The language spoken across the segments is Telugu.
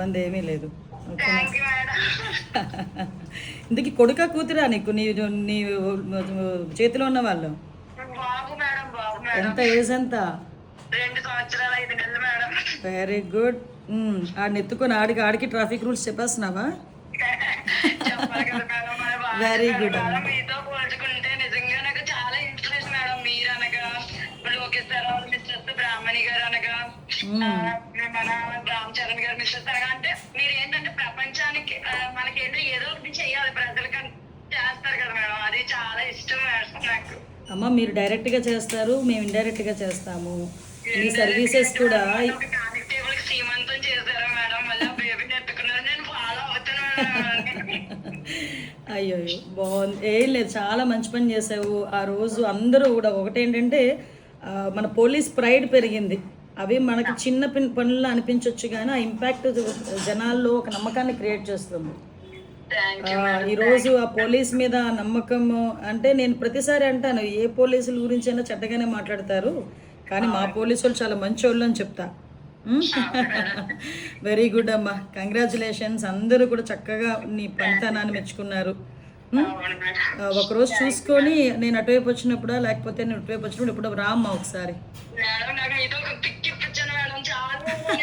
ఇబ్బంది ఏమీ లేదు ఇందుకు కొడుక కూతురా నీకు? నీ నీ చేతిలో ఉన్న వాళ్ళు? ఎంత ఏజ్ ఎంత? వెరీ గుడ్ ఆడిని ఎత్తుకొని ఆడికి ఆడికి ట్రాఫిక్ రూల్స్ చెప్పేస్తున్నావా? good. మేడం. అమ్మా. మన రామ్ చరణ్ గారు మిస్టర్స్ అనగా అంటే మీరు ఏంటంటే ప్రపంచానికి మనకేంటో ఏదో ఒకటి చేయాలి ప్రజలకి చేస్తారు కదా మేడం. అది చాలా ఇష్టం నాకు. అమ్మ మీరు డైరెక్ట్గా చేస్తారు మేము ఇండైరెక్ట్గా చేస్తాము. మీ సర్వీసెస్ కూడా సీమంతం చేశారు మేడం? మళ్ళీ నేను ఫాలో అయ్యో బాగుంది. ఏం లేదు చాలా మంచి పని చేసావు. ఆ రోజు అందరూ కూడా ఒకటేంటంటే మన పోలీస్ ప్రైడ్ పెరిగింది. అవి మనకి చిన్న పిన్ పనులు అనిపించవచ్చు కానీ ఆ ఇంపాక్ట్ జనాల్లో ఒక నమ్మకాన్ని క్రియేట్ చేస్తుంది. ఈరోజు ఆ పోలీస్ మీద ఆ నమ్మకం అంటే నేను ప్రతిసారి అంటాను ఏ పోలీసుల గురించి అయినా చెడ్డగానే మాట్లాడతారు కానీ మా పోలీసు వాళ్ళు చాలా మంచి వాళ్ళు అని చెప్తా. వెరీ గుడ్ అమ్మా. కంగ్రాచులేషన్స్ అందరూ కూడా చక్కగా నీ పనితనాన్ని మెచ్చుకున్నారు. ఒకరోజు చూసుకొని నేను అటువైపు వచ్చినప్పుడా లేకపోతే నేను ఇటువైపు వచ్చినప్పుడు ఇప్పుడు రామ్మా ఒకసారి.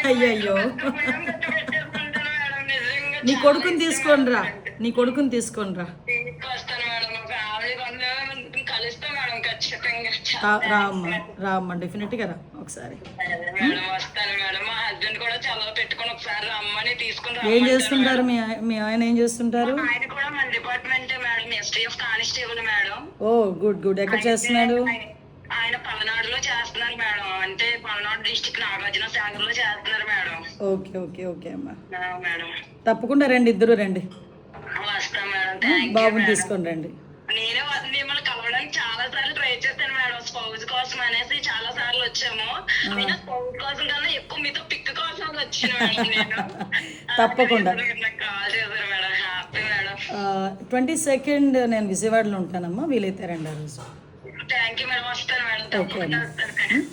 అయ్యయ్యో. నీ కొడుకుని తీసుకొని రా నీ కొడుకుని తీసుకొని రా రామ్మా రామ్మా డెఫినెట్గా రా ఒకసారి. మేడం వస్తాను మేడం. మా హస్బెండ్ కూడా చలవ పెట్టుకొని ఒకసారి రమ్మని తీసుకుని ఏం చేస్తుంటారు మీ ఆయ- మీ ఆయన ఏం చేస్తుంటారు? ఆయన కూడా మన department madam STF constable madam. Oh good good ఎక్కడ చేస్తున్నాడు? ఆయన- పల్నాడులో చేస్తున్నారు మేడం. అంటే పల్నాడు డిస్టిక్ నాగార్జున సాగర్లో చేస్తున్నారు మేడం. ఓకే ఓకే ఓకే అమ్మా. మేడం. తప్పకుండా రండి ఇద్దరు రండి. వస్తాం మేడం. థ్యాంక్ యూ బాబుని తీసుకొని రండి. నేనే వా- మిమ్మల్ని కలవడానికి చాలా సార్లు ట్రై చేశాను మేడం. స్పౌజ్ కోసం అనేసి చాలా సార్లు వచ్చాము. నేను స్పౌజ్ కోసం కన్నా ఎక్కువ మీతో పిక్ కోసం వచ్చాను మేడం నేను. తప్పకుండా. నాకు కాల్ చేశారు madam. Happy madam. Twenty second నేను విజయవాడలో ఉంటానమ్మా. వీలైతే రండి ఆ రోజు. థ్యాంక్ యూ మేడం వస్తాను మేడం వస్తాను